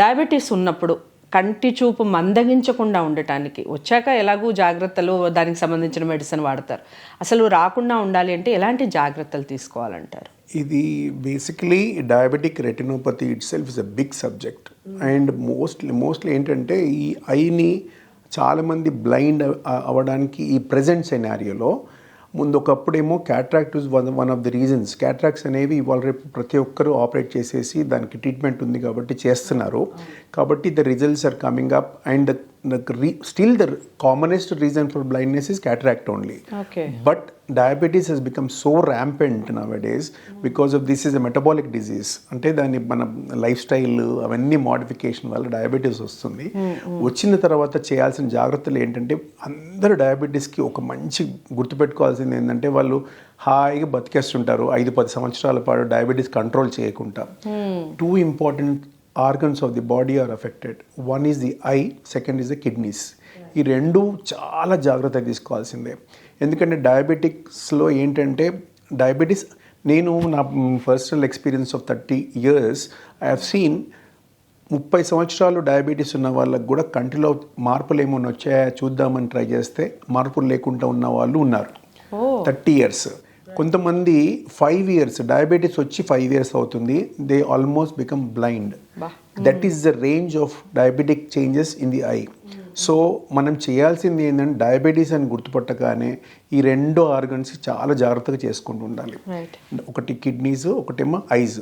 Diabetes ఉన్నప్పుడు కంటి చూపు మందగించకుండా ఉండటానికి వచ్చాక ఎలాగూ జాగ్రత్తలు దానికి సంబంధించిన మెడిసిన్ వాడతారు. అసలు రాకుండా ఉండాలి అంటే ఎలాంటి జాగ్రత్తలు తీసుకోవాలంటారు? ఇది basically diabetic retinopathy itself is a big subject and mostly mostly ఏంటంటే ఈ ఐని చాలామంది బ్లైండ్ అవ్వడానికి ఈ ప్రజెంట్ సెనారియోలో ముందు ఒకప్పుడేమో cataract is one one of the reasons cataracts అనేవి ఇవాళ రేపు ప్రతి ఒక్కరూ ఆపరేట్ చేసేసి దానికి ట్రీట్మెంట్ ఉంది కాబట్టి చేస్తున్నారు. కాబట్టి the results are coming up and still the commonest reason for blindness is cataract only okay But diabetes has become so rampant nowadays because of this is a metabolic disease. అంటే దాన్ని మన lifestyle అవన్నీ modification వల్ల diabetes వస్తుంది. వచ్చిన తర్వాత చేయాల్సిన జాగ్రత్తలు ఏంటంటే అందరూ డయాబెటీస్కి ఒక మంచి గుర్తుపెట్టుకోవాల్సింది ఏంటంటే వాళ్ళు హాయిగా బతికేస్తుంటారు. ఐదు పది సంవత్సరాల పాటు డయాబెటీస్ కంట్రోల్ చేయకుండా. Two important organs of the body are affected one is the eye second is the kidneys ఈ రెండు చాలా జాగ్రత్త తీసుకోవాల్సిందే. ఎందుకంటే డయాబెటిక్స్లో ఏంటంటే డయాబెటీస్ నేను నా personal experience of thirty years I have seen ముప్పై సంవత్సరాలు డయాబెటీస్ ఉన్న వాళ్ళకు కూడా కంటిలో మార్పులు ఏమైనా వచ్చాయా? చూద్దామని ట్రై చేస్తే మార్పులు లేకుండా ఉన్న వాళ్ళు ఉన్నారు. థర్టీ ఇయర్స్ కొంతమంది ఫైవ్ ఇయర్స్ డయాబెటీస్ వచ్చి ఫైవ్ ఇయర్స్ అవుతుంది. They almost become blind that is the range of diabetic changes in the eye so మనం చేయాల్సింది ఏంటంటే డయాబెటీస్ అని గుర్తుపట్టగానే ఈ రెండు ఆర్గన్స్ చాలా జాగ్రత్తగా చేసుకుంటూ ఉండాలి. ఒకటి కిడ్నీస్ ఒకటేమో ఐజ్